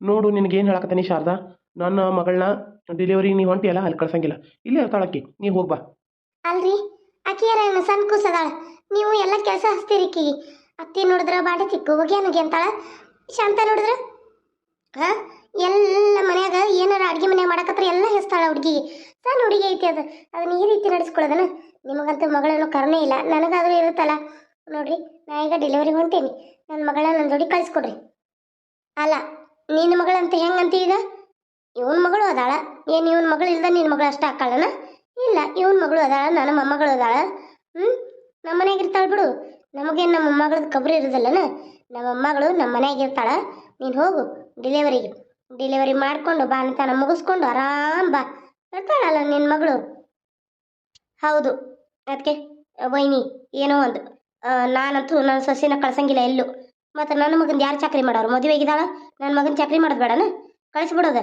ನೋಡು, ನಿನಗೇನು ಹೇಳಕತ್ತೀನಿ ಶಾರದಾ? ನನ್ನ ಮಗಳನ್ನ ಡೆಲಿವರಿ ನೀವು ಹೊಂಟಿಯಲ್ಲ ಅಲ್ಲಿ ಕಳ್ಸಂಗಿಲ್ಲ. ಇಲ್ಲೇ ಇರ್ತಾಳಕ್ಕಿ ನೀವು ಹೋಗ್ಬಾ. ಅಲ್ರಿ ಅಕ್ಕಿಯರ ಸಣ್ಣ ಕೂಸದಾಳ? ನೀವು ಎಲ್ಲ ಕೆಲಸ ಹಚ್ತೀರಿ ಕಿ ಅತ್ತಿ ನೋಡಿದ್ರ ಬಾಡಿ ತಿಕ್ಕು ಹೋಗ್ಯಾನಗಿ ಅಂತಾಳ. ಶಾಂತ ನೋಡಿದ್ರ? ಹಾಂ? ಎಲ್ಲ ಮನ್ಯಾಗ ಏನಾರ ಅಡ್ಗೆ ಮನೆ ಮಾಡಕತ್ರ ಎಲ್ಲ ಹೆಸ್ತಾಳ ಹುಡುಗಿಗೆ ಸಣ್ಣ ಹುಡುಗಿ ಐತಿ ಅದು. ಅದನ್ನ ಈ ರೀತಿ ನಡೆಸ್ಕೊಳ್ಳೋದನ? ನಿಮಗಂತೂ ಮಗಳನ್ನು ಕರುಣೆ ಇಲ್ಲ. ನನಗಾದ್ರೂ ಇರುತ್ತಲ್ಲ? ನೋಡ್ರಿ, ನಾ ಈಗ ಡೆಲಿವರಿ ಹೊಂಟೇನಿ. ನನ್ನ ಮಗಳನ್ನ ನನ್ನ ಜೋಡಿ ಕಳಿಸ್ಕೊಡ್ರಿ ಅಲ್ಲ ನಿನ್ನ ಮಗಳಂತ ಹೆಂಗಂತ ಈಗ? ಇವನ್ ಮಗಳು ಅದಾಳ. ಏನು ಇವನ್ ಮಗಳು ಇಲ್ದ ನಿನ್ನ ಮಗಳು ಅಷ್ಟ ಹಾಕಳನ ಇಲ್ಲ, ಇವನ್ ಮಗಳು ಅದಾಳ, ನನ್ನ ಮೊಮ್ಮಗಳು ಅದಾಳ. ಹ್ಮ್? ನಮ್ಮ ಮನ್ಯಾಗ ಬಿಡು. ನಮಗೇನು ನಮ್ಮ ಮೊಮ್ಮಗಳದ್ದು ಕಬ್ರಿ ಇರೋದಿಲ್ಲನ? ನಮ್ಮ ನಮ್ಮ ಮನೆಯಾಗ ಇರ್ತಾಳ. ನೀನು ಹೋಗು ಡೆಲಿವರಿಗೆ ಡೆಲಿವರಿ ಮಾಡ್ಕೊಂಡು ಬಾಣತನ ಮುಗಿಸ್ಕೊಂಡು ಆರಾಮ್ ಬಾ. ಬರ್ತಾಳಲ್ಲ ನಿನ್ನ ಮಗಳು? ಹೌದು. ಅದಕ್ಕೆ ವೈನಿ, ಏನೋ ಒಂದು. ನಾನಂತೂ ನನ್ನ ಸೊಸೆನ ಕಳ್ಸಂಗಿಲ್ಲ ಎಲ್ಲೂ. ಮತ್ತು ನನ್ನ ಮಗನ ಯಾರು ಚಾಕ್ರಿ ಮಾಡೋರು ಮದುವೆ ಆಗಿದ್ದಾಳ ನನ್ನ ಮಗನ ಚಾಕ್ರಿ ಮಾಡೋದು ಬೇಡನ? ಕಳಿಸ್ಬಿಡೋದ.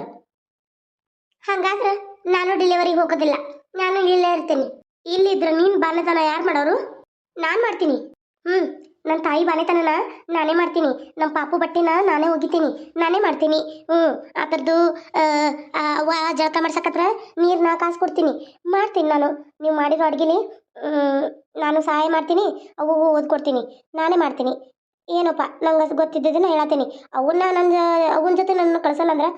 ಹಂಗಾದ್ರೆ ನಾನು ಡೆಲಿವರಿಗೆ ಹೋಗೋದಿಲ್ಲ. ನಾನು ಇಲ್ಲೇ ಇರ್ತೀನಿ. ಇಲ್ಲಿದ್ರೆ ನೀನು ಬಾಲ್ಯತನ ಯಾರು ಮಾಡೋರು? ನಾನು ಮಾಡ್ತೀನಿ. ಹ್ಞೂ ನನ್ನ ತಾಯಿ ಬಾಲ್ಯತನ ನಾನೇ ಮಾಡ್ತೀನಿ. ನಮ್ಮ ಪಾಪು ಬಟ್ಟೆನ ನಾನೇ ಒಗಿತೀನಿ. ನಾನೇ ಮಾಡ್ತೀನಿ. ಹ್ಞೂ ಆ ಥರದ್ದು ಜಳಕ ಮಾಡ್ಸಕತ್ರ ನೀರನ್ನ ಕಾಸು ಕೊಡ್ತೀನಿ. ಮಾಡ್ತೀನಿ ನಾನು. ನೀವು ಮಾಡಿರೋ ಅಡುಗೆಲಿ ನಾನು ಸಹಾಯ ಮಾಡ್ತೀನಿ. ಅವು ಓದ್ಕೊಡ್ತೀನಿ. ನಾನೇ ಮಾಡ್ತೀನಿ. ಏನಪ್ಪ ನಂಗೆ ಗೊತ್ತಿದ್ದದನ್ನ ಹೇಳತ್ತೀನಿ ಅವನ್ನ ನನ್ನ ಅವನ ಜೊತೆ ನನ್ನ ಕಳ್ಸಲ್ಲ ಅಂದ್ರೆ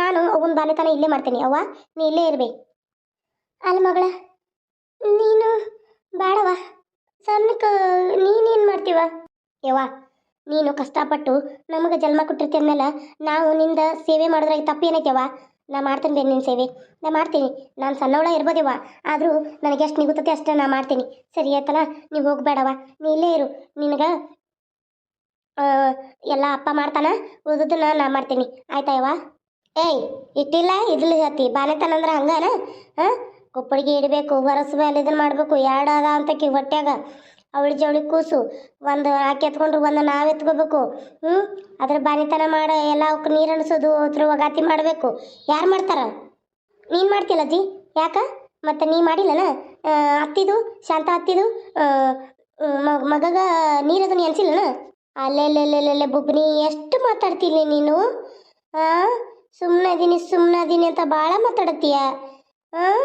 ನಾನು ಅವನ ಬಾಲ್ಯತನ ಇಲ್ಲೇ ಮಾಡ್ತೀನಿ. ಅವ್ವ, ನೀ ಇಲ್ಲೇ ಇರ್ಬೇ. ಅಲ್ಲ ಮಗಳ, ನೀನು ಬೇಡವ ಸಣ್ಣಕ್ಕ, ನೀನೇನು ಮಾಡ್ತೀವ? ಯವ್ವ, ನೀನು ಕಷ್ಟಪಟ್ಟು ನಮಗೆ ಜನ್ಮ ಕೊಟ್ಟಿರ್ತಿ ಮೇಲೆ ನಾವು ನಿಂದ ಸೇವೆ ಮಾಡೋದ್ರಾಗ ತಪ್ಪೇನೈತೆವ ನಾ ಮಾಡ್ತೀನಿ ಬೇರೆ ನಿನ್ನ ಸೇವೆ. ನಾ ಮಾಡ್ತೀನಿ. ನಾನು ಸಣ್ಣವಳ ಇರ್ಬೋದೇವ ಆದರೂ ನನಗೆ ಎಷ್ಟು ನಿಗುತ್ತತೆ ಅಷ್ಟೇ ನಾ ಮಾಡ್ತೀನಿ. ಸರಿ ಆಯ್ತಲ್ಲ, ನೀವು ಹೋಗಬೇಡವ ನೀ ಇಲ್ಲೇ ಇರು. ನಿನಗೆ ಎಲ್ಲ ಅಪ್ಪ ಮಾಡ್ತಾನ ಉಳಿದನ್ನ ನಾ ಮಾಡ್ತೀನಿ. ಆಯ್ತಾ ಯವ್ವ? ಏಯ್, ಇಟ್ಟಿಲ್ಲ, ಇದ್ಲಿ ಹತ್ತಿ ಬಾನೆತನ ಅಂದ್ರೆ ಹಂಗನ? ಹಾಂ ಕೊಪ್ಪಳಿಗೆ ಇಡಬೇಕು, ಹೊರಸ್ ಮೇಲೆ ಇದನ್ನ ಮಾಡಬೇಕು ಎರಡು ಅದ ಅಂತಕಿ ಹೊಟ್ಯಾಗ. ಅವಳಿ ಜವಳಿ ಕೂಸು. ಒಂದು ಆಕೆ ಎತ್ಕೊಂಡ್ರು, ಒಂದು ನಾವು ಎತ್ಕೋಬೇಕು. ಹ್ಞೂ ಅದ್ರ ಬಾನಿತನ ಮಾಡ, ಎಲ್ಲ ಅವಕ್ಕೆ ನೀರು ಅನಿಸೋದು ಅದ್ರ ಒಗಾತಿ ಮಾಡಬೇಕು. ಯಾರು ಮಾಡ್ತಾರ? ನೀನು ಮಾಡ್ತಿಲ್ಲ ಅಜ್ಜಿ? ಯಾಕ? ಮತ್ತೆ ನೀ ಮಾಡಿಲ್ಲನ? ಅತ್ತಿದು, ಶಾಂತ ಅತ್ತಿದು ಮಗಗ ನೀರದು ಎನ್ಸಿಲ್ಲನ ಅಲ್ಲೆಲ್ಲೆಲ್ಲೆಲ್ಲೆ ಬುಬ್ನಿ ಎಷ್ಟು ಮಾತಾಡ್ತೀನಿ ನೀನು? ಹಾಂ ಸುಮ್ಮನೆ ಅದೀನಿ ಸುಮ್ಮನೆ ಅದೀನಿ ಅಂತ ಭಾಳ ಮಾತಾಡತ್ತೀಯ? ಹಾಂ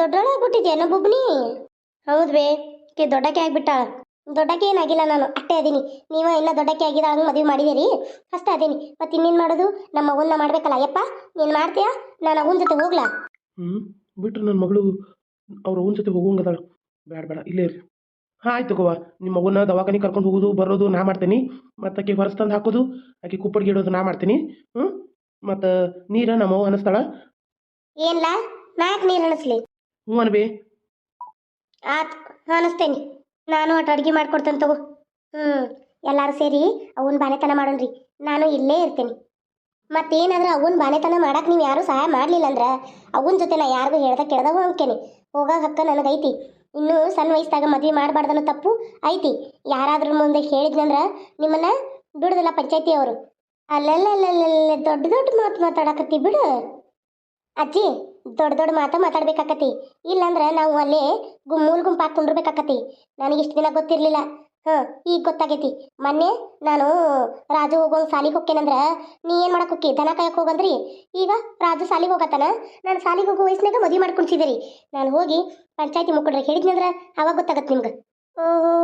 ದೊಡ್ಡೋಳಾಗ್ಬಿಟ್ಟಿದ್ಯಾ ಬುಬ್ನಿ? ಹೌದು ಕೇ ದೊಡ್ಡಕ್ಕೆ ಆಗ್ಬಿಟ್ಟಾಳ ದೊಡ್ಡಕ್ಕೆ ಏನಾಗಿಲ್ಲ ನಾನು, ಅಟ್ಟೆ ಅದೀನಿ. ನೀವು ಇನ್ನ ದೊಡ್ಡಕ್ಕೆ ಆಗಿದ ಹಂಗೆ ಮದುವೆ ಮಾಡಿದಿರಿ. ಅಷ್ಟೇ ಅದೀನಿ. ಮತ್ತೆ ಇನ್ನೇನು ಮಾಡೋದು? ನಮ್ಮ ಅವನ್ನ ಮಾಡ್ಬೇಕಲ್ಲ, ಯಪ್ಪ? ನೀನು ಮಾಡ್ತೀಯಾ? ನಾನು ಅವನ ಜೊತೆ ಹೋಗ್ಲಾ? ಹ್ಞೂ ಬಿಟ್ರು ನನ್ನ ಮಗಳು, ಅವ್ರ ಅವನ ಜೊತೆ ಹೋಗೋಂಗದಾಳ ಬೇಡ ಬೇಡ ಇಲ್ಲೇ ಆಯ್ತು ಗೋವಾ ನಿಮ್ಮ ಮಗುನ ದವಾಖಾನೆ ಕರ್ಕೊಂಡು ಹೋಗೋದು ಬರೋದು ನಾ ಮಾಡ್ತೀನಿ. ಮತ್ತು ಆಕೆ ಹೊರಸ್ ತಂದು ಹಾಕೋದು ಆಕೆ ಕುಪ್ಪಡಿಗೆ ಇಡೋದು ನಾ ಮಾಡ್ತೀನಿ. ಹ್ಞೂ ಮತ್ತು ನೀರ ನಮ್ಮವ್ವ ಅನಿಸ್ತಾಳ ಏನ್ಲ? ನಾಲ್ಕು ನೀರು ಅನಿಸ್ಲಿ ಹ್ಞೂ ಅನ್ಬಿ. ಆತ್ ಅನಿಸ್ತೇನೆ ನಾನು ಒಟ್ಟು ಅಡುಗೆ ಮಾಡ್ಕೊಡ್ತೇನೆ ತಗೋ. ಹ್ಞೂ ಎಲ್ಲರೂ ಸೇರಿ ಅವನ ಬಾನೆತನ ಮಾಡೋಣ್ರಿ. ನಾನು ಇಲ್ಲೇ ಇರ್ತೇನೆ. ಮತ್ತೇನಾದ್ರೂ ಅವನ ಬಾನೆತನ ಮಾಡಕ್ಕೆ ನೀವು ಯಾರೂ ಸಹಾಯ ಮಾಡಲಿಲ್ಲ ಅಂದ್ರೆ ಅವನ ಜೊತೆ ನಾ ಯಾರಿಗೂ ಹೇಳ್ದ ಕೇಳ್ದಾಗ ಹೋಗ್ತೇನೆ ಹೋಗೋ ಹಕ್ಕ ನನಗೈತಿ. ಇನ್ನೂ ಸಣ್ಣ ವಯಸ್ಸಾಗ ಮದುವೆ ಮಾಡಬಾರ್ದನ್ನೋ ತಪ್ಪು ಐತಿ. ಯಾರಾದ್ರೂ ಮುಂದೆ ಹೇಳಿದ್ನಂದ್ರೆ ನಿಮ್ಮನ್ನ ಬಿಡುದಿಲ್ಲ ಪಂಚಾಯತಿ ಅವರು. ಅಲ್ಲೆಲ್ಲ ದೊಡ್ಡ ದೊಡ್ಡ ಮಾತು ಮಾತಾಡಕತ್ತಿ ಬಿಡು. ಅಜ್ಜಿ, ದೊಡ್ಡ ದೊಡ್ಡ ಮಾತು ಮಾತಾಡ್ಬೇಕಾಕತಿ ಇಲ್ಲಾಂದ್ರೆ ನಾವು ಅಲ್ಲೇ ಗುಮ್ಮೂಲ್ ಗುಂಪು ಹಾಕೊಂಡಿರ್ಬೇಕಾಕತಿ ನನಗೆ ಇಷ್ಟು ದಿನ ಗೊತ್ತಿರಲಿಲ್ಲ. ಈಗ ಗೊತ್ತಾಗೈತಿ. ಮೊನ್ನೆ ನಾನು ರಾಜು ಹೋಗೋ ಸಾಲಿಗೆ ಹೋಗ್ತೇನಂದ್ರ, ನೀ ಏನು ಮಾಡಕ್ಕೆ ಹೋಗಿ ದನ ಕಾಯಕ್ಕೆ ಹೋಗಂದ್ರಿ? ಈಗ ರಾಜು ಸಾಲಿಗೆ ಹೋಗತ್ತಾನ? ನಾನು ಸಾಲಿಗೆ ಹೋಗೋ ವಯಸ್ಸಿನಾಗ ಮದುವೆ ಮಾಡ್ಕೊಂಡ್ಸಿದ್ರಿ ನಾನು ಹೋಗಿ ಪಂಚಾಯತಿ ಮುಖಂಡ್ರಿಗೆ ಹೇಳಿದ್ನಂದ್ರ ಅವಾಗ ಗೊತ್ತಾಗತ್ತೆ ನಿಮ್ಗೆ. ಓಹೋ,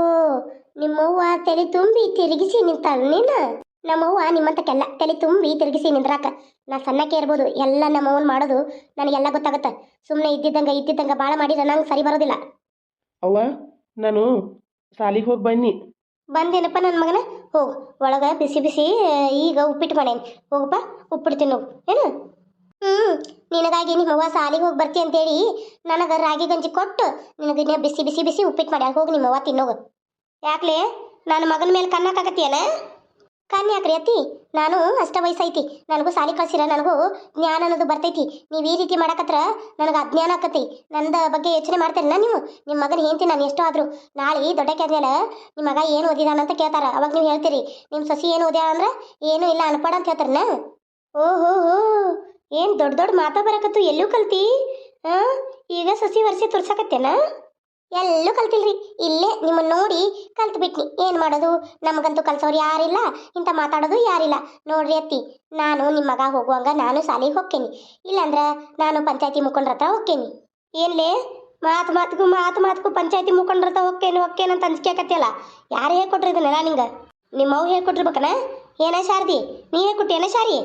ನಿಮ್ಮವ್ವ ತಲೆ ತುಂಬಿ ತಿರುಗಿಸಿ ನಿಂತಾಳ ನೀನು? ನಮ್ಮವ್ವ ನಿಮ್ಮಂತಕ್ಕೆಲ್ಲ ತಲೆ ತುಂಬಿ ತಿರುಗಿಸಿ ನಿಂದ್ರಾಕ. ನಾ ಸಣ್ಣಕ್ಕೆ ಇರ್ಬೋದು, ಎಲ್ಲ ನಮ್ಮವ್ವನ್ ಮಾಡೋದು ನನಗೆಲ್ಲ ಗೊತ್ತಾಗತ್ತೆ. ಸುಮ್ಮನೆ ಇದ್ದಿದ್ದಂಗೆ ಇದ್ದಿದ್ದಂಗ ಭಾಳ ಮಾಡಿದ್ರೆ ನಂಗೆ ಸರಿ ಬರೋದಿಲ್ಲ. ಅವ್ವ, ನಾನು ಸಾಲಿಗೆ ಹೋಗಿ ಬನ್ನಿ. ಬಂದೇನಪ್ಪ ನನ್ನ ಮಗನ? ಹೋಗು, ಒಳಗೆ ಬಿಸಿ ಬಿಸಿ, ಈಗ ಉಪ್ಪಿಟ್ಟು ಮಾಡೇನಿ. ಹೋಗಪ್ಪ ಉಪ್ಪಿಟ್ಟು ತಿನ್ನು ಏನು? ಹ್ಞೂ ನಿನಗಾಗಿ ನಿಮ್ಮ ಅವ್ವ ಸಾಲಿಗೆ ಹೋಗಿ ಬರ್ತಿ ಅಂತೇಳಿ ನನಗೆ ರಾಗಿ ಗಂಜಿ ಕೊಟ್ಟು ನಿನಗೆ ಬಿಸಿ ಬಿಸಿ ಬಿಸಿ ಉಪ್ಪಿಟ್ಟು ಮಾಡ್ಯಾಳ. ಹೋಗಿ ನಿಮ್ಮ ಅವ್ವ ತಿನ್ನೋಗು. ಯಾಕ್ಲೆ? ನನ್ನ ಮಗನ ಮೇಲೆ ಕಣ್ಣಾಕತ್ತೀಯನ ಕಣ್ಣು ಯಾಕ್ರಿ ಅತ್ತಿ, ನಾನು ಅಷ್ಟ ವಯಸ್ಸೈತಿ ನನಗೂ ಸಾಲಿ ಕಳ್ಸಿರ, ನನಗೂ ಜ್ಞಾನ ಅನ್ನೋದು ಬರ್ತೈತಿ. ನೀವು ಈ ರೀತಿ ಮಾಡಕತ್ರ ನನಗೆ ಅಜ್ಞಾನ ಆಕತಿ ನಂದ ಬಗ್ಗೆ ಯೋಚನೆ ಮಾಡ್ತೀರಲ್ಲ ನೀವು? ನಿಮ್ಮ ಮಗನ ಹೆಂಡ್ತಿ ನಾನು ಎಷ್ಟೋ ಆದರೂ. ನಾಳೆ ದೊಡ್ಡಕ್ಕೆ ಆದ್ಮೇಲೆ ನಿಮ್ಮ ಮಗ ಏನು ಓದಿದಾನ ಅಂತ ಕೇಳ್ತಾರ. ಅವಾಗ ನೀವು ಹೇಳ್ತೀರಿ ನಿಮ್ಮ ಸಸಿ ಏನು ಓದ್ಯಾಳ ಅಂದ್ರೆ ಏನೂ ಇಲ್ಲ ಅನ್ಪಡ ಅಂತ ಹೇಳ್ತಾರನ? ಓಹೋ, ಹೋ, ಏನು ದೊಡ್ಡ ದೊಡ್ಡ ಮಾತಾ ಬರಕತ್ತು ಎಲ್ಲೂ ಕಲ್ತಿ? ಹಾಂ, ಈಗ ಸಸಿ ವರ್ಷಿ ತುರ್ಸಕತ್ತೇನ? ಎಲ್ಲೂ ಕಲ್ತಿಲ್ರಿ. ಇಲ್ಲೇ ನಿಮ್ಮನ್ನ ನೋಡಿ ಕಲ್ತು ಬಿಟ್ನಿ ಏನು ಮಾಡೋದು? ನಮಗಂತೂ ಕಲ್ಸೋರು ಯಾರಿಲ್ಲ, ಇಂಥ ಮಾತಾಡೋದು ಯಾರಿಲ್ಲ. ನೋಡ್ರಿ ಅತ್ತಿ, ನಾನು ನಿಮ್ಮ ಮಗ ಹೋಗುವಂಗ ನಾನು ಶಾಲೆಗೆ ಹೋಗ್ತೇನೆ ಇಲ್ಲಾಂದ್ರ ನಾನು ಪಂಚಾಯತಿ ಮುಖಂಡ್ರ ಹತ್ರ ಹೋಗ್ತೇನೆ ಏನ್ಲೇ? ಮಾತು ಮಾತುಗೂ ಮಾತು ಮಾತುಗೂ ಪಂಚಾಯತಿ ಮುಖಂಡ್ರ ಹತ್ರ ಹೋಗ್ತೇನೆ ಹೋಗ್ತೇನೆ ಅಂತ ಅಂಜಿಕೆಕತ್ತಿಯಲ್ಲ ಯಾರು ಹೇಳ್ಕೊಟ್ರಿ ಇದನ್ನೆಲ್ಲ ನಿಂಗೆ? ನಿಮ್ಮ ಅವ್ವ ಹೇಳ್ಕೊಟ್ಟಿರ್ಬೇಕನ ಏನ ಶಾರದಿ? ನೀ ಹೇಳ್ಕೊಟ್ಟೇನ ಶಾರಿ?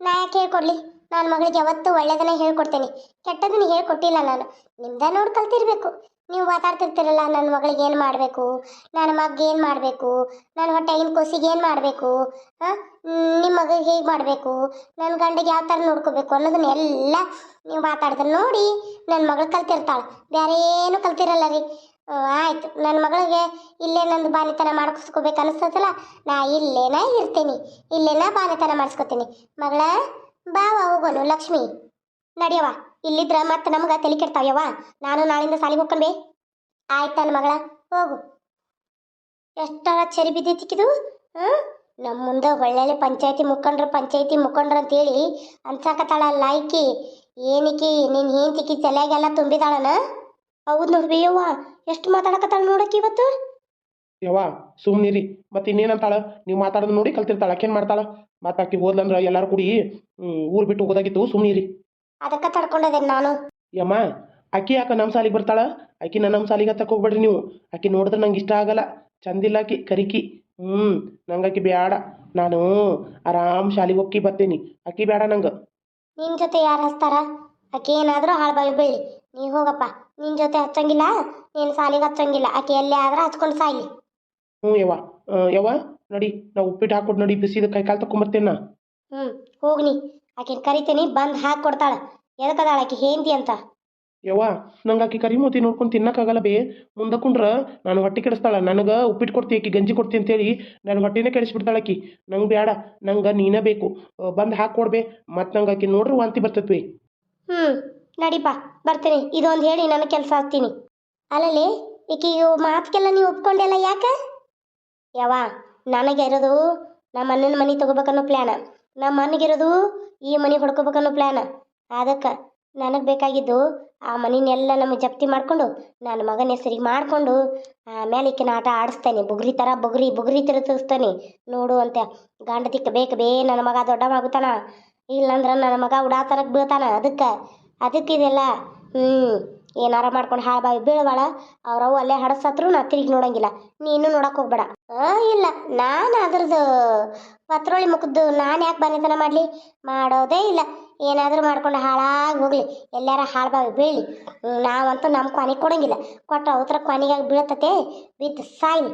ನಾ ಯಾಕೆ ಹೇಳ್ಕೊಡ್ಲಿ? ನನ್ನ ಮಗಳಿಗೆ ಯಾವತ್ತೂ ಒಳ್ಳೇದನ್ನ ಹೇಳ್ಕೊಡ್ತೇನೆ. ಕೆಟ್ಟದನ್ನ ಹೇಳ್ಕೊಟ್ಟಿಲ್ಲ ನಾನು. ನಿಮ್ದ ನೋಡಿ ಕಲ್ತಿರ್ಬೇಕು. ನೀವು ಮಾತಾಡ್ತಿರ್ತೀರಲ್ಲ ನನ್ನ ಮಗಳಿಗೆ ಏನು ಮಾಡಬೇಕು? ನನ್ನ ಮಗ್ಗೆ ಏನು ಮಾಡಬೇಕು? ನನ್ನ ಹೊಟ್ಟೆಗಿನ ಕೊಸಿಗೆ ಏನು ಮಾಡಬೇಕು? ನಿಮ್ಮ ಮಗ ಹೇಗೆ ಮಾಡಬೇಕು? ನನ್ನ ಗಂಡಿಗೆ ಯಾವ ಥರ ನೋಡ್ಕೋಬೇಕು ಅನ್ನೋದನ್ನೆಲ್ಲ ನೀವು ಮಾತಾಡಿದ್ರೆ ನೋಡಿ ನನ್ನ ಮಗಳು ಕಲ್ತಿರ್ತಾಳೆ. ಬೇರೆ ಏನು ಕಲ್ತಿರಲ್ಲ ರೀ. ಆಯಿತು. ನನ್ನ ಮಗಳಿಗೆ ಇಲ್ಲೇ ನಂದು ಬಾನಿತನ ಮಾಡಿಸ್ಕೋಬೇಕು ಅನಿಸ್ತದಲ್ಲ, ನಾ ಇಲ್ಲೇನ ಇರ್ತೀನಿ. ಇಲ್ಲೇನ ಬಾನಿತನ ಮಾಡಿಸ್ಕೊತೀನಿ. ಮಗಳ ಬಾವ ಹೋಗೋನು ಲಕ್ಷ್ಮಿ. ನಡಿಯವ ಇಲ್ಲಿದ್ರ ಮತ್ತೆ ನಮ್ಗೆ ತಲೆ ಕೆಡ್ತಾವ್ಯವ ನಾನು ನಾಳಿಂದ ಸಾಲಿಗೆ ಹೋಗ್ಕೊಂಬೆ ಆಯ್ತು ನನ್ನ ಮಗಳ, ಹೋಗು. ಎಷ್ಟರ ಚರಿ ಬಿದ್ದೈತಿಕ್ಕಿದು ಹಾಂ? ನಮ್ಮ ಮುಂದೆ ಒಳ್ಳೊಳ್ಳೆ ಪಂಚಾಯತಿ ಮುಖಂಡ್ರು ಪಂಚಾಯತಿ ಮುಖಂಡ್ರು ಅಂತೇಳಿ ಅನ್ಸಾಕತ್ತಾಳ ಲಾಯ್ಕಿ. ಏನಿಕಿ ನಿನ್ನ ಹೆಂತಿಕಿ ತಲೆಗೆಲ್ಲ ತುಂಬಿದಾಳನ? ಹೌದು ನೋಡ್ಬಿ ಯವ್ವ, ಎಷ್ಟು ಮಾತಾಡಕತ್ತಾಳ ನೋಡಕ್ಕೆ ಇವತ್ತು? ಯವ್ವ ಸುಮ್ಮನಿರಿ ಮತ್ತೆ ಇನ್ನೇನಂತಾಳ? ನೀವು ಮಾತಾಡೋದು ನೋಡಿ ಕಲ್ತಿರ್ತಾಳ. ಆಕೇನು ಮಾಡ್ತಾಳ? ಮಾತಾಡ್ತಿ ಹೋದ್ಲಂದ್ರೆ ಎಲ್ಲಾರು ಕೂಡಿ ಊರು ಊರ್ ಬಿಟ್ಟು ಹೋಗೋದಾಗಿತ್ತು ಸುಮ್ಮನಿರಿ ಅದಕ್ಕೆ ತಡ್ಕೊಂಡದ ನಾನು? ಯಮ್ಮ ಆಕಿ ಯಾಕೆ ನಮ್ಮ ಸಾಲಿಗೆ ಬರ್ತಾಳ? ಆಕಿನ ನಮ್ಮ ಸಾಲಿಗೆ ಹತ್ತಕ್ಕೆ ಹೋಗ್ಬೇಡ್ರಿ ನೀವು. ಆಕಿ ನೋಡಿದ್ರೆ ನಂಗೆ ಇಷ್ಟ ಆಗಲ್ಲ. ಚಂದಿಲ್ಲ ಆಕಿ ಕರಿಕಿ. ಹ್ಞೂ ನಂಗೆ ಆಕಿ ಬೇಡ ನಾನು ಆರಾಮ್ ಶಾಲಿಗೆ ಹೋಗಿ ಬರ್ತೀನಿ. ಆಕಿ ಬೇಡ ನಂಗೆ. ನಿನ್ನ ಜೊತೆ ಯಾರು ಹಚ್ತಾರ? ಆಕೆ ಏನಾದರೂ ಹಾಳ್ಬಾವಿ ಬೀಳಿ ನೀ ಹೋಗಪ್ಪ. ನಿನ್ನ ಜೊತೆ ಹಚ್ಚಂಗಿಲ್ಲ ನೀನು ಸಾಲಿಗೆ ಹಚ್ಚಂಗಿಲ್ಲ. ಆಕೆ ಎಲ್ಲೇ ಆದ್ರೆ ಹಚ್ಕೊಂಡು ಸಾಯಿ ಹ್ಞೂ ಯವ್ವ. ಆ, ಯವ್ವ ನಡಿ. ನಾವು ಉಪ್ಪಿಟ್ಟು ಹಾಕ್ಕೊಟ್ಟು ನೋಡಿ. ಬಿಸಿದ ಕೈ ಕಾಲು ತಗೊಂಬರ್ತೇನೆ ನಾ. ಹ್ಞೂ ಹೋಗ್ನಿ. ಆಕೆನ ಕರಿತೀನಿ ಬಂದು ಹಾಕಿ ಕೊಡ್ತಾಳೆ. ಎದಕ್ಕದಾಳ ಆಕೆ ಹೇಂತಿ ಅಂತ? ಯವ್ವ ನಂಗೆ ಆಕಿ ಕರಿಮೂತಿ ನೋಡ್ಕೊಂಡು ತಿನ್ನಕ್ಕಾಗಲ್ಲ ಬೇ. ಮುಂದೆ ಕುಂಡ್ರ ನಾನು ಹೊಟ್ಟೆ ಕೆಡಿಸ್ತಾಳ. ನನಗೆ ಉಪ್ಪಿಟ್ಟು ಕೊಡ್ತಿ ಆಕಿ ಗಂಜಿ ಕೊಡ್ತಿ ಅಂತೇಳಿ ನನ್ನ ಹೊಟ್ಟೆನೇ ಕೆಡಿಸ್ಬಿಡ್ತಾಳೆ ಆಕಿ. ನಂಗೆ ಬೇಡ ನಂಗೆ ನೀನೇ ಬೇಕು. ಬಂದು ಹಾಕ್ಕೊಡ್ಬೇ ಮತ್ತು ನಂಗೆ ಆಕಿ ನೋಡ್ರಿ ವಾಂತಿ ಬರ್ತೈತ್ವಿ ಹ್ಞೂ ನಡಿಪ ಬರ್ತೀನಿ. ಇದೊಂದು ಹೇಳಿ ನನ್ನ ಕೆಲಸ ಆಗ್ತೀನಿ ಅಲ್ಲಲ್ಲಿ ಈಕಿಗೆ ಮಾತಿಗೆಲ್ಲ ನೀವು ಒಪ್ಕೊಂಡೆಲ್ಲ ಯಾಕೆ? ಯಾವ ನನಗೆ ಇರೋದು ನಮ್ಮ ಅಣ್ಣನ ಮನೆ ತಗೋಬೇಕನ್ನೋ ಪ್ಲ್ಯಾನ್ ನಮ್ಮ ಮನೆಗಿರೋದು ಈ ಮನೆ ಹೊಡ್ಕೋಬೇಕನ್ನೋ ಪ್ಲ್ಯಾನ್ ಅದಕ್ಕೆ ನನಗೆ ಬೇಕಾಗಿದ್ದು ಆ ಮನೆನೆಲ್ಲ ನಮಗೆ ಜಪ್ತಿ ಮಾಡಿಕೊಂಡು ನನ್ನ ಮಗನ ಹೆಸರಿಗೆ ಮಾಡಿಕೊಂಡು ಆಮೇಲೆ ಈಕಿನ ಆಟ ಆಡಿಸ್ತೇನೆ. ಬುಗ್ರಿ ಥರ ಬುಗ್ರಿ ಬುಗ್ರಿ ತಿರುಗಿಸ್ತಾನೆ. ನೋಡು ಅಂತ ಗಂಡ ತಿಕ್ಕ ಬೇಕು ಬೇ ನನ್ನ ಮಗ ದೊಡ್ಡವಾಗುತ್ತಾನ. ಇಲ್ಲಂದ್ರೆ ನನ್ನ ಮಗ ಉಡಾತನಕ್ಕೆ ಬೀಳ್ತಾನೆ. ಅದಕ್ಕೆ ಅದಕ್ಕೆ ಇದೆಲ್ಲ ಹ್ಞೂ ಏನಾರ ಮಾಡ್ಕೊಂಡು ಹಾಳು ಬಾಯಿ ಬೀಳಬಾಳ ಅವ್ರವ್ವ ಅಲ್ಲೇ ಹಡಸತ್ರು ನಾ ತಿರುಗಿ ನೋಡಂಗಿಲ್ಲ. ನೀನು ನೋಡಕ್ಕೆ ಹೋಗ್ಬೇಡ. ಇಲ್ಲ. ನಾನು ಅದ್ರದ್ದು ಪತ್ರೊಳಿ ಮುಖದ್ದು ನಾನು ಯಾಕೆ ಬಾನಿತನ ಮಾಡಲಿ? ಮಾಡೋದೇ ಇಲ್ಲ. ಏನಾದರೂ ಮಾಡ್ಕೊಂಡು ಹಾಳಾಗಿ ಹೋಗ್ಲಿ. ಎಲ್ಲಾರ ಹಾಳು ಬಾವಿ ಬೀಳಲಿ. ಹ್ಮ್, ನಾವಂತೂ ನಮ್ಮ ಕೊನೆಗೆ ಕೊಡಂಗಿಲ್ಲ. ಕೊಟ್ಟ ಅವತರ ಕೊನೆಗಾಗಿ ಬೀಳತತೆ ವಿತ್ ಸಾಯ್ಲಿ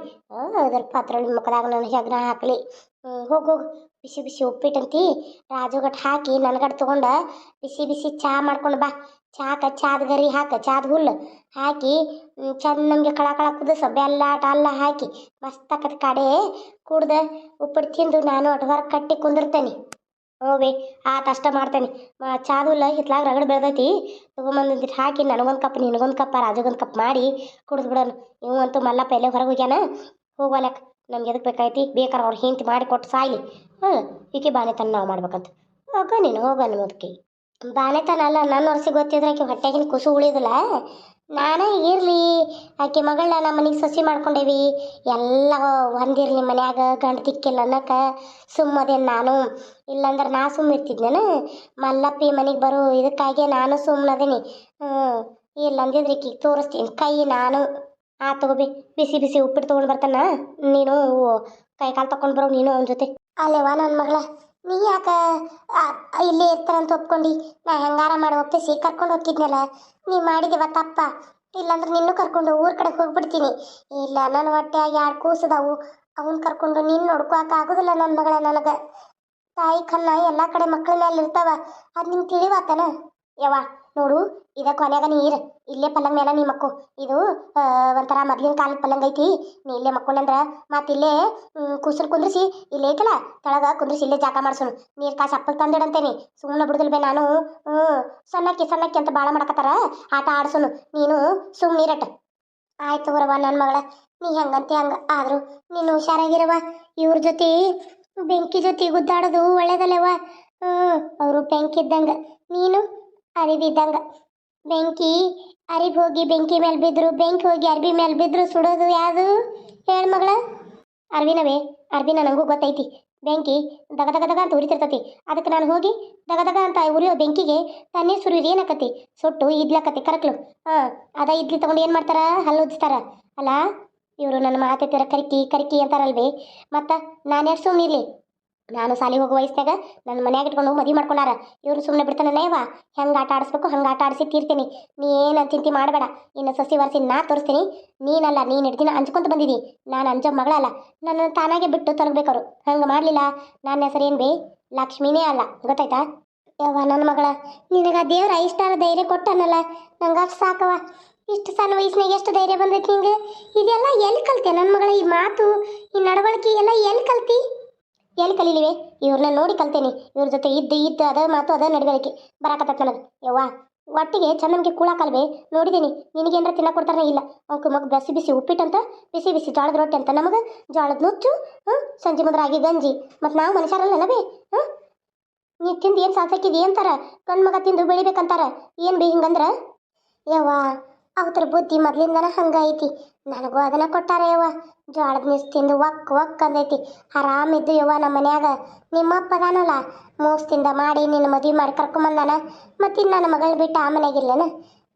ಅದ್ರ ಪತ್ರೊಳಿ ಮುಖದಾಗ ನಾನು ಹೆಗ್ನ ಹಾಕಲಿ. ಹೋಗಿ ಹೋಗು. ಬಿಸಿ ಬಿಸಿ ಉಪ್ಪಿಟ್ಟಂತಿ. ರಾಜುಗಟ್ಟು ಹಾಕಿ ನನ್ಗಡ್ ತೊಗೊಂಡು ಬಿಸಿ ಬಿಸಿ ಚಹಾ ಮಾಡ್ಕೊಂಡು ಬಾ. ಚಾಕ ಚಾದ ಗರಿ ಹಾಕ, ಚಾದ ಹುಲ್ಲು ಹಾಕಿ ಚಂದ ನಮಗೆ ಕಳ ಕಳ ಕುದಿಸ, ಬೆಲ್ಲ ಟಲ್ಲ ಹಾಕಿ ಮಸ್ತ್ ಕಡೆ ಕುಡ್ದ ಉಪ್ಪಿಟ್ಟು ತಿಂದು ನಾನು ಹೊರಗೆ ಕಟ್ಟಿ ಕುಂದಿರ್ತೇನೆ. ಹೋಗಿ ಆ ಅಷ್ಟ ಮಾಡ್ತೇನೆ. ಚಾದ ಹುಲ್ಲ ಹಿತ್ಲಾಗ ರಗಡ್ ಬೆಳ್ದೈತಿ. ತಗೊಂಬಂದಿಟ್ಟು ಹಾಕಿ, ನನಗೊಂದು ಕಪ್, ನಿನಗೊಂದು ಕಪ್, ರಾಜಗೊಂದು ಕಪ್ ಮಾಡಿ ಕುಡಿದು ಬಿಡೋನು ಇವು ಅಂತೂ ಮಲ್ಲಪ್ಪ ಎಲ್ಲೇ ಹೊರಗೆ ಹೋಗ್ಯಾನ. ಹೋಗ್ವಲಕ್ ನಮ್ಗೆ ಎದಕ್ಕೆ ಬೇಕಾಯ್ತಿ? ಬೇಕಾರೆ ಅವ್ರು ಹಿಂತಿ ಮಾಡಿ ಕೊಟ್ಟು ಸಾಯ್ಲಿ. ಹ್ಞೂ ಈಕೆ ತನ್ನ ನಾವು ಮಾಡ್ಬೇಕಂತ. ಹೋಗ ನೀನು, ಹೋಗ ಅನ್ನೋದಕ್ಕೆ ಬಾನೆತನ ಅಲ್ಲ, ನನ್ನ ವರ್ಷಕ್ಕೆ ಗೊತ್ತಿದ್ರೆ ಆಕೆ ಹೊಟ್ಟೆಗಿನ ಕುಸು ಉಳಿದಿಲ್ಲ ನಾನೇ ಇರಲಿ, ಆಕೆ ಮಗಳನ್ನ ನಮ್ಮ ಮನೆಗೆ ಸಸಿ ಮಾಡ್ಕೊಂಡೇವಿ. ಎಲ್ಲ ಹೊಂದಿರಲಿ ಮನ್ಯಾಗ, ಗಂಡ ತಿಕ್ಕಿಲ್ಲ ಅನ್ನಕ್ಕೆ ಸುಮ್ಮದೇನು ನಾನು, ಇಲ್ಲಾಂದ್ರೆ ನಾ ಸುಮ್ಮ ಇರ್ತಿದ್ನೇನು? ಮಲ್ಲಪ್ಪಿ ಮನೆಗೆ ಬರೋ ಇದಕ್ಕಾಗೆ ನಾನು ಸುಮ್ಮನದೇನಿ ಹ್ಞೂ ಇಲ್ಲ ಅಂದಿದ್ರೆ ಈಕಿಗೆ ತೋರಿಸ್ತೀನಿ. ಕೈ ನಾನು. ಆ, ತಗೋಬಿ. ಬಿಸಿ ಬಿಸಿ ಉಪ್ಪಿಟ್ಟು ತೊಗೊಂಡು ಬರ್ತಾನ. ನೀನು ಕೈ ಕಾಲು ತಗೊಂಡು ಬರೋ ನೀನು ಅವನ ಜೊತೆ. ಅಲ್ಲೇವಾ ನನ್ನ ಮಗಳ? ನೀ ಯಾಕೆ ಇಲ್ಲೇ ಇರ್ತಾರಂತ ಒಪ್ಕೊಂಡು? ನಾ ಹೆಂಗಾರ ಮಾಡಿ ಒಪ್ಪಿಸಿ ಕರ್ಕೊಂಡು ಹೋಗ್ತಿದ್ನಲ್ಲ? ನೀ ಮಾಡಿದಿವ ತಪ್ಪ. ಇಲ್ಲಾಂದ್ರೆ ನಿನ್ನೂ ಕರ್ಕೊಂಡು ಊರ ಕಡೆ ಹೋಗ್ಬಿಡ್ತೀನಿ. ಇಲ್ಲ ನನ್ನ ಹೊಟ್ಟೆಯಾಗ ಎರಡು ಕೂಸದವು. ಅವನ್ ಕರ್ಕೊಂಡು ನೀನು ನೋಡ್ಕೊಳಕ್ ಆಗೋದಿಲ್ಲ ನನ್ನ ಮಗಳ ನನಗೆ. ತಾಯಿ ಕಣ್ಣ ಎಲ್ಲ ಕಡೆ ಮಕ್ಕಳ ಮೇಲೆ ಇರ್ತಾವ. ಅದು ನಿಂಗೆ ತಿಳಿವಾತನ? ಯವ್ವ, ನೋಡು, ಇದ ಕೊನೆಗ ನೀರು ಇಲ್ಲೇ ಪಲ್ಲಂಗ ಮೇಲೆ ನೀ ಮಕ್ಕು. ಇದು ಒಂಥರ ಮೊದ್ಲಿನ ಕಾಲದ ಪಲ್ಲಂಗ ಐತಿ. ನೀ ಇಲ್ಲೇ ಮಕ್ಕೊಂಡಂದ್ರ ಮತ್ತೆ ಇಲ್ಲೇ ಕೂಸರು ಕುಂದ್ರಿಸಿ. ಇಲ್ಲೇ ಐತಲ್ಲ, ತಳಗ ಕುಂದ್ರಿಸಿ ಇಲ್ಲೇ ಜಾಗ ಮಾಡ್ಸೋಣ. ನೀರು ಕಾಸು ಅಪ್ಪಗೆ ತಂದಿಡಂತೇನಿ ಸುಮ್ಮನೆ ಬಿಡುದಿಲ್ ಬೇ ನಾನು. ಹ್ಞೂ ಸಣ್ಣಕ್ಕೆ ಸಣ್ಣಕ್ಕೆ ಅಂತ ಭಾಳ ಮಾಡಕತ್ತಾರ. ಆಟ ಆಡ್ಸೋನು ನೀನು ಸುಮ್ಮನೆ ನೀರಟ್ಟ ಆಯ್ತು ಬರವ ನನ್ನ ಮಗಳ. ನೀ ಹೆಂಗಂತೆ ಹಂಗ? ಆದ್ರು ನೀನು ಹುಷಾರಾಗಿರವ ಇವ್ರ ಜೊತೆ, ಬೆಂಕಿ ಜೊತೆ ಗುದ್ದಾಡೋದು ಒಳ್ಳೇದಲ್ಲವ ಹ್ಞೂ ಅವರು ಬೆಂಕಿ ಇದ್ದಂಗ ನೀನು? ಅರಿವಿದ್ದಂಗ. ಬೆಂಕಿ ಅರಿಬ್ ಹೋಗಿ ಬೆಂಕಿ ಮೇಲೆ ಬಿದ್ರು, ಬೆಂಕಿ ಹೋಗಿ ಅರ್ಬಿ ಮೇಲೆ ಬಿದ್ರು ಸುಡೋದು ಯಾವುದು? ಹೇಳ ಮಗಳ. ಅರ್ವಿನವೇ ಅರ್ಬಿನ ನನಗೂ ಗೊತ್ತೈತಿ. ಬೆಂಕಿ ದಗ ದಗ ದಗ ಅಂತ ಉರಿತಿರ್ತತಿ. ಅದಕ್ಕೆ ನಾನು ಹೋಗಿ ದಗ ದಗ ಅಂತ ಉರಿಯೋ ಬೆಂಕಿಗೆ ತನ್ನೇ ಸುರಿ ಏನಾಕತಿ? ಸುಟ್ಟು ಇದ್ಲಾಕತಿ ಕರಕ್ಲು. ಹಾಂ, ಅದ ಇದ್ಲಿ ತಗೊಂಡು ಏನು ಮಾಡ್ತಾರ? ಹಲ್ಲು ಉಜ್ತಾರ ಅಲ್ಲ ಇವರು ನನ್ನ ಮಾತೆತ್ತರ ಕರಿಕಿ ಕರಿಕಿ ಅಂತಾರಲ್ವೇ. ಮತ್ತು ನಾನು ಎರಡು ಸುಮ್ಮನೆ ಇರಲಿ ನಾನು ಸಾಲಿ ಹೋಗೋ ವಯಸ್ಸಿನಾಗ ನನ್ನ ಮನ್ಯಾಗ ಇಟ್ಕೊಂಡು ಮದುವೆ ಮಾಡ್ಕೊಂಡಾರ ಇವ್ರು ಸುಮ್ಮನೆ ಬಿಡ್ತಾನೆ ನೇವ ಹೆಂಗೆ ಆಟ ಆಡಿಸ್ಬೇಕು, ಹಂಗೆ ಆಟ ಆಡಿಸಿ ತೀರ್ತೀನಿ. ನೀ ಏನು ಚಿಂತೆ ಮಾಡಬೇಡ. ಇನ್ನು ಸಸಿ ಒರೆಸಿ ನಾ ತೋರಿಸ್ತೀನಿ. ನೀನಲ್ಲ, ನೀನು ಹಿಡ್ದಿನ ಅಂಜ್ಕೊಂತ ಬಂದಿದ್ದಿ ನಾನು ಅಂಜೋ ಮಗಳಲ್ಲ ನನ್ನ ತಾನಾಗೆ ಬಿಟ್ಟು ತೊಲಗಬೇಕವ್ರು. ಹಂಗೆ ಮಾಡಲಿಲ್ಲ? ನನ್ನ ಹೆಸರು ಏನು ಬೇ? ಲಕ್ಷ್ಮಿನೇ ಅಲ್ಲ. ಗೊತ್ತಾಯ್ತಾ? ಯವ್ವ ನನ್ನ ಮಗಳ. ನಿನಗೆ ದೇವ್ರ ಇಷ್ಟಾರ ಧೈರ್ಯ ಕೊಟ್ಟನಲ್ಲ. ನಂಗೆ ಅಷ್ಟು ಸಾಕವ ಇಷ್ಟು ಸಣ್ಣ ವಯಸ್ಸಿನಾಗ ಎಷ್ಟು ಧೈರ್ಯ ಬಂದೈತಿ ನಿಂಗೆ? ಇದೆಲ್ಲ ಎಲ್ಲಿ ಕಲ್ತೆ ನನ್ನ ಮಗಳ ಈ ಮಾತು? ಈ ನಡವಳಿಕೆ ಎಲ್ಲ ಎಲ್ಲಿ ಕಲ್ತಿ? ಎಲ್ಲಿ ಕಲೀಲಿವೆ? ಇವ್ರನ್ನ ನೋಡಿ ಕಲ್ತೇನಿ. ಇವ್ರ ಜೊತೆ ಇದ್ದು ಇದ್ದು ಅದ ಮಾತು ಅದ ನಡವಳಿಕೆ ಬರಾಕತ್ತ ನನಗೆ. ಯವ್ವಾ, ಒಟ್ಟಿಗೆ ಚಂದನ್ಗೆ ಕೂಳಾಕಲ್ವೇ ನೋಡಿದ್ದೀನಿ ನಿನಗೇನಾರ ತಿನ್ನ ಕೊಡ್ತಾರೆ ಇಲ್ಲ. ಅವಕ್ಕೆ ಮಗ ಬಿಸಿ ಬಿಸಿ ಉಪ್ಪಿಟ್ಟಂತ, ಬಿಸಿ ಬಿಸಿ ಜೋಳದ ರೊಟ್ಟಿ ಅಂತ ನಮಗೆ ಜೋಳದ ನುಚ್ಚು ಹಾಂ ಸಂಜೆ ಮುದ್ರ ರಾಗಿ ಗಂಜಿ. ಮತ್ತು ನಾವು ಮನುಷ್ಯರಲ್ಲ ಬೇ ಹಾಂ ನೀ ತಿಂದು ಏನು ಸಾಧಿಸಿದ್ದೀ ಅಂತಾರ? ಗಂಡು ಮಗ ತಿಂದು ಬೆಳಿಬೇಕಂತಾರ? ಏನು ಬೇ ಹಿಂಗಂದ್ರ? ಯವ್ವ ಅವತರ ಬುದ್ಧಿ ಮೊದ್ಲಿಂದನ ಹಂಗೈತಿ. ನನಗೂ ಅದನ್ನ ಕೊಟ್ಟಾರ ಯವ್ವ. ಜೋಳದ ಮಿಸ್ ತಿಂದು ಒಕ್ ಒಕ್ ಅಂದೈತಿ. ಆರಾಮಿದ್ದು ಯವ್ವ ನಮ್ಮ ಮನ್ಯಾಗ. ನಿಮ್ಮಪ್ಪ ಅದಾನಲ್ಲ ಮೋಸದಿಂದ ಮಾಡಿ ನಿನ್ನ ಮದುವೆ ಮಾಡಿ ಕರ್ಕೊಂಬಂದಾನ? ಮತ್ತು ನನ್ನ ಮಗಳು ಬಿಟ್ಟು ಆ ಮನೆಯಾಗಿಲ್ಲನ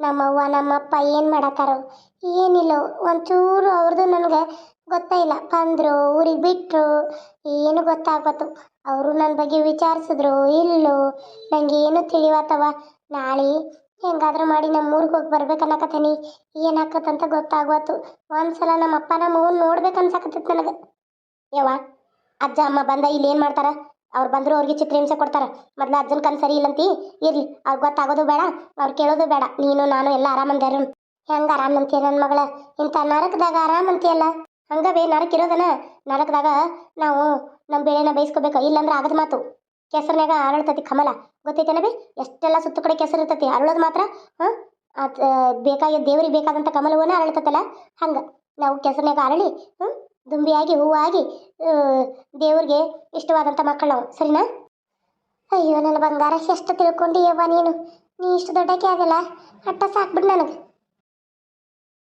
ನಮ್ಮವ್ವ ನಮ್ಮಪ್ಪ ಏನು ಮಾಡತ್ತಾರೋ? ಏನಿಲ್ಲ, ಒಂಚೂರು ಅವ್ರದ್ದು ನನಗೆ ಗೊತ್ತೇ ಇಲ್ಲ. ಬಂದರು, ಊರಿಗೆ ಬಿಟ್ಟರು ಏನು ಗೊತ್ತಾಗ್ಬತ್ತು ಅವರು ನನ್ನ ಬಗ್ಗೆ ವಿಚಾರಿಸಿದ್ರು, ಇಲ್ಲೋ ನನಗೇನು ತಿಳಿವತ್ತವ? ನಾಳೆ ಹೆಂಗಾದ್ರೂ ಮಾಡಿ ನಮ್ಮ ಊರಿಗೆ ಹೋಗಿ ಬರ್ಬೇಕನ್ನಕತ್ತೀನಿ. ಏನಾಕತ್ತಂತ ಗೊತ್ತಾಗ್ವತ್ತು. ಒಂದ್ಸಲ ನಮ್ಮ ಅಪ್ಪ ನಮ್ಮ ಅವ್ವನ್ ನೋಡ್ಬೇಕು ಅನ್ಸಕತ್ತೈತಿ ನನಗೆ. ಯವ್ವ, ಅಜ್ಜ, ಅಮ್ಮ ಬಂದ ಇಲ್ಲಿ ಏನು ಮಾಡ್ತಾರ? ಅವ್ರು ಬಂದ್ರು ಅವ್ರಿಗೆ ಚಿತ್ರಹಿಂಸೆ ಕೊಡ್ತಾರ. ಮೊದ್ಲು ಅಜ್ಜನ ಕನ್ ಸರಿ ಇಲ್ಲಂತಿ? ಇರ್ಲಿ ಅವ್ರಿಗೆ ಗೊತ್ತಾಗೋದು ಬೇಡ, ಅವ್ರು ಕೇಳೋದು ಬೇಡ. ನೀನು, ನಾನು ಎಲ್ಲ ಆರಾಮಂದ್ಯಾರು ಹೆಂಗ ಆರಾಮಂತೀಯ ನನ್ನ ಮಗಳ? ಇಂಥ ನರಕದಾಗ ಆರಾಮಂತೀಯಲ್ಲ ಹಂಗವೇ ನರಕ ಇರೋದನ? ನರಕದಾಗ ನಾವು ನಮ್ಮ ಬೆಳೆನ ಬೇಯಿಸ್ಕೋಬೇಕು. ಇಲ್ಲಂದ್ರೆ ಆಗದ ಮಾತು. ಕೆಸರಿನಾಗ ಅರಳ್ತತಿ ಕಮಲ. ಗೊತ್ತೈತೇನ ಬಿ? ಎಷ್ಟೆಲ್ಲ ಸುತ್ತ ಕಡೆ ಕೆಸರು ಇರ್ತತಿ ಅರಳೋದು ಮಾತ್ರ, ಹಾಂ? ಅದು ಬೇಕಾಗಿದ್ದ ದೇವ್ರಿಗೆ ಬೇಕಾದಂಥ ಕಮಲವನ್ನ ಅರಳ್ತತಲ್ಲ? ಹಂಗೆ. ನಾವು ಕೆಸರ್ನಾಗ ಅರಳಿ ಹ್ಞೂ ದುಂಬಿಯಾಗಿ, ಹೂವಾಗಿ ದೇವ್ರಿಗೆ ಇಷ್ಟವಾದಂಥ ಮಕ್ಕಳು ನಾವು ಸರಿನಾ? ಅಯ್ಯೋ, ನನ್ನ ಬಂಗಾರ ಎಷ್ಟು ತಿಳ್ಕೊಂಡಿಯವ್ವ ನೀನು? ನೀ ಇಷ್ಟು ದೊಡ್ಡಕ್ಕೆ ಆಗಲ್ಲ ಅಟ್ಟ ಸಾಕ್ಬಿಡು ನನಗೆ.